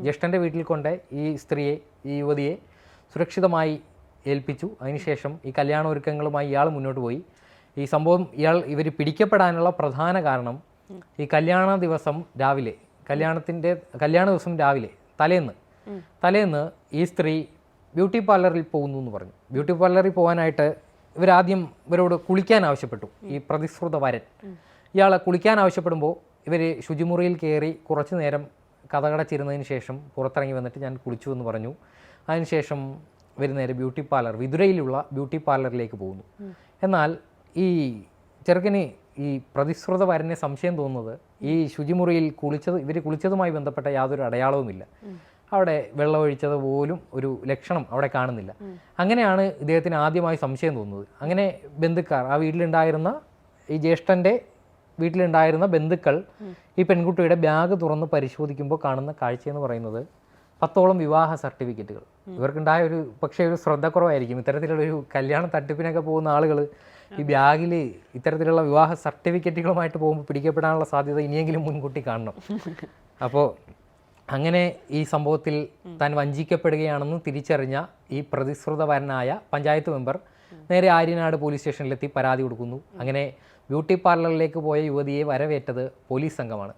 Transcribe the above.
ജ്യേഷ്ഠന്റെ വീട്ടിൽ കൊണ്ട് ഈ സ്ത്രീയെ ഈ യുവതിയെ സുരക്ഷിതമായി ഏൽപ്പിച്ചു. അതിനുശേഷം ഈ കല്യാണ ഒരുക്കങ്ങളുമായി ഇയാൾ മുന്നോട്ട് പോയി. ഈ സംഭവം ഇയാൾ ഇവർ പിടിക്കപ്പെടാനുള്ള പ്രധാന കാരണം ഈ കല്യാണ ദിവസം രാവിലെ കല്യാണത്തിന്റെ കല്യാണ ദിവസം രാവിലെ തലേന്ന് തലേന്ന് ഈ സ്ത്രീ ബ്യൂട്ടി പാർലറിൽ പോകുന്നു എന്ന് പറഞ്ഞു. ബ്യൂട്ടി പാർലറിൽ പോകാനായിട്ട് ഇവരാദ്യം ഇവരോട് കുളിക്കാൻ ആവശ്യപ്പെട്ടു. ഈ പ്രതിശ്രുത വരൻ. ഇയാളെ കുളിക്കാൻ ആവശ്യപ്പെടുമ്പോൾ ഇവർ ശുചിമുറിയിൽ കയറി കുറച്ചു നേരം കഥകടച്ചിരുന്നതിന് ശേഷം പുറത്തിറങ്ങി വന്നിട്ട് ഞാൻ കുളിച്ചു എന്ന് പറഞ്ഞു. അതിനുശേഷം വരുന്നേരെ നേരെ ബ്യൂട്ടി പാർലർ വിതുരയിലുള്ള ബ്യൂട്ടി പാർലറിലേക്ക് പോകുന്നു. എന്നാൽ ഈ ചെറുക്കന് ഈ പ്രതിശ്രുത വരനെ സംശയം തോന്നുന്നത് ഈ ശുചിമുറിയിൽ കുളിച്ചത് ഇവർ കുളിച്ചതുമായി ബന്ധപ്പെട്ട യാതൊരു അടയാളവുമില്ല. അവിടെ വെള്ളമൊഴിച്ചത് പോലും ഒരു ലക്ഷണം അവിടെ കാണുന്നില്ല. അങ്ങനെയാണ് ഇദ്ദേഹത്തിന് ആദ്യമായി സംശയം തോന്നുന്നത്. അങ്ങനെ ബന്ധുക്കാർ ആ വീട്ടിലുണ്ടായിരുന്ന ഈ ജ്യേഷ്ഠന്റെ വീട്ടിലുണ്ടായിരുന്ന ബന്ധുക്കൾ ഈ പെൺകുട്ടിയുടെ ബാഗ് തുറന്ന് പരിശോധിക്കുമ്പോൾ കാണുന്ന കാഴ്ച എന്ന് പറയുന്നത് പത്തോളം വിവാഹ സർട്ടിഫിക്കറ്റുകൾ. ഇവർക്കുണ്ടായ ഒരു പക്ഷേ ഒരു ശ്രദ്ധക്കുറവായിരിക്കും ഇത്തരത്തിലുള്ള ഒരു കല്യാണ തട്ടിപ്പിനൊക്കെ പോകുന്ന ആളുകൾ ഈ ബാഗിൽ ഇത്തരത്തിലുള്ള വിവാഹ സർട്ടിഫിക്കറ്റുകളുമായിട്ട് പോകുമ്പോൾ പിടിക്കപ്പെടാനുള്ള സാധ്യത ഇനിയെങ്കിലും മുൻകൂട്ടി കാണണം. അപ്പോൾ അങ്ങനെ ഈ സംഭവത്തിൽ താൻ വഞ്ചിക്കപ്പെടുകയാണെന്ന് തിരിച്ചറിഞ്ഞ ഈ പ്രതിശ്രുതവരനായ പഞ്ചായത്ത് മെമ്പർ നേരെ ആര്യനാട് പോലീസ് സ്റ്റേഷനിലെത്തി പരാതി കൊടുക്കുന്നു. അങ്ങനെ ബ്യൂട്ടി പാർലറിലേക്ക് പോയ യുവതിയെ വരവേറ്റത് പോലീസ് സംഘമാണ്.